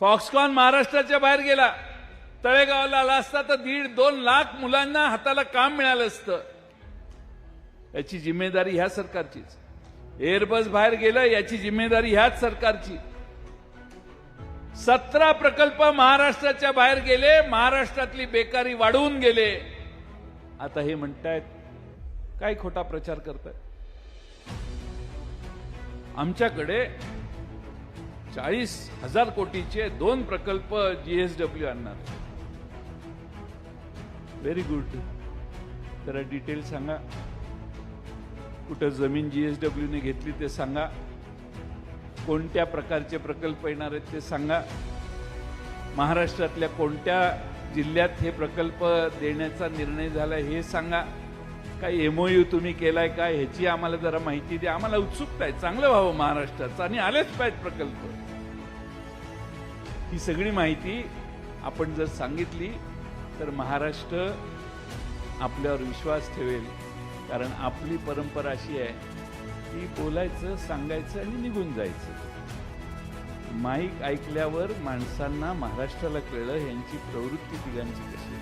Foxconn महाराष्ट्राच्या बाहेर गेला. तळेगावला आला असता तर दीड दोन लाख मुलांना हाताला काम मिळालं असतं. याची जिम्मेदारी ह्या सरकारचीच. एअरबस बाहेर गेलं याची जिम्मेदारी ह्याच सरकारची. सतरा प्रकल्प महाराष्ट्राच्या बाहेर गेले महाराष्ट्रातली बेकारी वाढवून गेले. आता हे म्हणतायत काय खोटा प्रचार करतायत? आमच्याकडे चाळीस हजार कोटीचे दोन प्रकल्प जीएसडब्ल्यू आणणार. व्हेरी गुड जरा डिटेल सांगा. कुठं जमीन जीएसडब्ल्यूने घेतली ते सांगा. कोणत्या प्रकारचे प्रकल्प येणार आहेत ते सांगा. महाराष्ट्रातल्या कोणत्या जिल्ह्यात हे प्रकल्प देण्याचा निर्णय झाला हे सांगा. काही एमओयू तुम्ही केलाय काय ह्याची आम्हाला जरा माहिती द्या. आम्हाला उत्सुकता आहे. चांगलं व्हावं महाराष्ट्राचं. आणि आलेच पाहिजेत प्रकल्प. ही सगळी माहिती आपण जर सांगितली तर महाराष्ट्र आपल्यावर विश्वास ठेवेल. कारण आपली परंपरा अशी आहे की बोलायचं सांगायचं आणि निघून जायचं. माईक ऐकल्यावर माणसांना महाराष्ट्राला कळलं यांची प्रवृत्ती तिघांची कशी